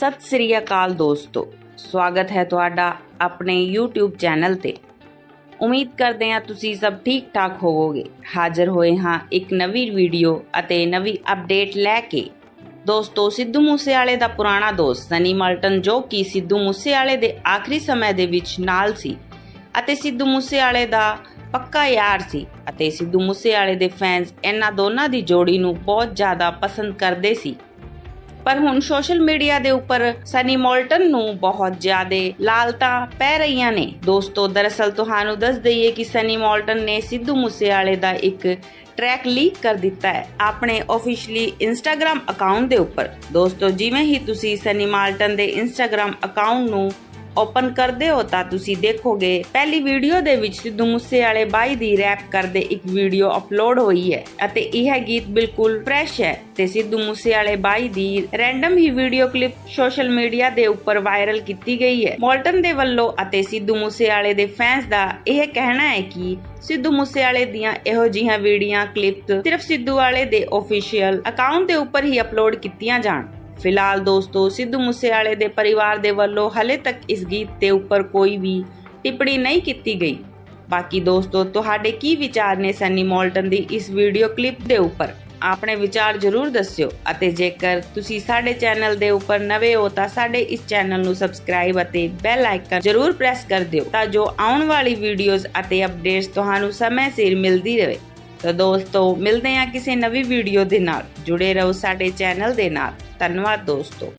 ਸਤਿ ਸ੍ਰੀ ਅਕਾਲ ਦੋਸਤੋ, ਸਵਾਗਤ ਹੈ ਤੁਹਾਡਾ ਆਪਣੇ YouTube ਚੈਨਲ ਤੇ। ਉਮੀਦ ਕਰਦੇ ਹਾਂ ਤੁਸੀਂ ਸਭ ਠੀਕ ਠਾਕ ਹੋਵੋਗੇ। ਹਾਜ਼ਰ ਹੋਏ ਹਾਂ ਇੱਕ ਨਵੀਂ ਵੀਡੀਓ ਅਤੇ ਨਵੀਂ ਅਪਡੇਟ ਲੈ ਕੇ। ਦੋਸਤੋ, ਸਿੱਧੂ ਮੂਸੇਵਾਲੇ ਦਾ ਪੁਰਾਣਾ ਦੋਸਤ ਸਨੀ ਮਲਟਨ, ਜੋ ਕਿ ਸਿੱਧੂ ਮੂਸੇਵਾਲੇ ਦੇ ਆਖਰੀ ਸਮੇਂ ਦੇ ਵਿੱਚ ਨਾਲ ਸੀ ਅਤੇ ਸਿੱਧੂ ਮੂਸੇਵਾਲੇ ਦਾ ਪੱਕਾ ਯਾਰ ਸੀ ਅਤੇ ਸਿੱਧੂ ਮੂਸੇਵਾਲੇ ਦੇ ਫੈਨਸ ਇਹਨਾਂ ਦੋਨਾਂ ਦੀ ਜੋੜੀ ਨੂੰ ਬਹੁਤ ਜ਼ਿਆਦਾ ਪਸੰਦ ਕਰਦੇ ਸੀ। ਪਰ ਹੁਣ ਸੋਸ਼ਲ ਮੀਡੀਆ ਦੇ ਉੱਪਰ ਸਨੀ ਮੋਲਟਨ ਨੂੰ ਬਹੁਤ ਜ਼ਿਆਦਾ ਲਾਲਤਾ ਪੈ ਰਹੀਆਂ ਨੇ। ਦੋਸਤੋ, ਦਰਅਸਲ ਤੁਹਾਨੂੰ ਦੱਸ ਦਈਏ ਕਿ ਸਨੀ ਮੋਲਟਨ ਨੇ ਸਿੱਧੂ ਮੂਸੇਵਾਲੇ ਦਾ ਇੱਕ ਟਰੈਕ ਲੀਕ ਕਰ ਦਿੱਤਾ ਹੈ ਆਪਣੇ ਆਫੀਸ਼ੀਅਲੀ ਇੰਸਟਾਗ੍ਰam ਅਕਾਊਂਟ ਦੇ ਉੱਪਰ। ਦੋਸਤੋ, ਜਿਵੇਂ ਹੀ ਤੁਸੀਂ ਸਨੀ ਮਾਲਟਨ ਦੇ ਇੰਸਟਾਗ੍ਰam ਅਕਾਊਂਟ ਨੂੰ ਓਪਨ ਕਰਦੇ ਹੋ ਤਾਂ ਤੁਸੀਂ ਦੇਖੋਗੇ, ਪਹਿਲੀ ਵੀਡੀਓ ਦੇ ਵਿੱਚ ਸਿੱਧੂ ਮੂਸੇਵਾਲੇ ਬਾਈ ਦੀ ਰੈਪ ਕਰਦੇ ਇੱਕ ਵੀਡੀਓ ਅਪਲੋਡ ਹੋਈ ਹੈ ਅਤੇ ਇਹ ਗੀਤ ਬਿਲਕੁਲ ਫਰੈਸ਼ ਹੈ ਤੇ ਸਿੱਧੂ ਮੂਸੇਵਾਲੇ ਬਾਈ ਦੀ ਰੈਂਡਮ ਹੀ ਵੀਡੀਓ ਕਲਿੱਪ ਸੋਸ਼ਲ ਮੀਡੀਆ ਦੇ ਉੱਪਰ ਵਾਇਰਲ ਕੀਤੀ ਗਈ ਹੈ। ਮੋਲਟਨ ਦੇ ਵੱਲੋਂ ਅਤੇ ਸਿੱਧੂ ਮੂਸੇਵਾਲੇ ਦੇ ਫੈਨਸ ਦਾ ਇਹ ਕਹਿਣਾ ਹੈ ਕਿ ਸਿੱਧੂ ਮੂਸੇਵਾਲੇ ਦੀਆਂ ਇਹੋ ਜਿਹੀਆਂ ਵੀਡੀਓ ਕਲਿੱਪ ਸਿਰਫ ਸਿੱਧੂ ਵਾਲੇ ਦੇ ਅਫੀਸ਼ੀਅਲ ਅਕਾਊਂਟ ਦੇ ਉੱਪਰ ਹੀ ਅਪਲੋਡ ਕੀਤੀਆਂ ਜਾਣ। ਫਿਲਹਾਲ ਦੋਸਤੋ, ਸਿੱਧੂ ਮੂਸੇਵਾਲੇ ਦੇ ਪਰਿਵਾਰ ਦੇ ਵੱਲੋਂ ਹਲੇ ਤੱਕ ਇਸ ਗੀਤ ਦੇ ਉੱਪਰ ਕੋਈ ਵੀ ਟਿੱਪਣੀ ਨਹੀਂ ਕੀਤੀ ਗਈ। ਬਾਕੀ ਦੋਸਤੋ, ਤੁਹਾਡੇ ਕੀ ਵਿਚਾਰ ਨੇ ਸਨੀ ਮੋਲਟਨ ਦੀ ਇਸ ਵੀਡੀਓ ਕਲਿੱਪ ਦੇ ਉੱਪਰ? ਆਪਣੇ ਵਿਚਾਰ ਜ਼ਰੂਰ ਦੱਸਿਓ ਅਤੇ ਜੇਕਰ ਤੁਸੀਂ ਸਾਡੇ ਚੈਨਲ ਦੇ ਉੱਪਰ ਨਵੇਂ ਹੋ ਤਾਂ ਸਾਡੇ ਇਸ ਚੈਨਲ ਨੂੰ ਸਬਸਕ੍ਰਾਈਬ ਅਤੇ ਬੈਲ ਆਈਕਨ ਜ਼ਰੂਰ ਪ੍ਰੈਸ ਕਰ ਦਿਓ ਤਾਂ ਜੋ ਆਉਣ ਵਾਲੀ ਵੀਡੀਓਜ਼ ਅਤੇ ਅਪਡੇਟਸ ਤੁਹਾਨੂੰ ਸਮੇਂ ਸਿਰ ਮਿਲਦੀ ਰਹੇ। ਤਾਂ ਦੋਸਤੋ, ਮਿਲਦੇ ਹਾਂ ਕਿਸੇ ਨਵੀਂ ਵੀਡੀਓ ਦੇ ਨਾਲ। ਜੁੜੇ ਰਹੋ ਸਾਡੇ ਚੈਨਲ ਦੇ ਨਾਲ। ਧੰਨਵਾਦ ਦੋਸਤੋ।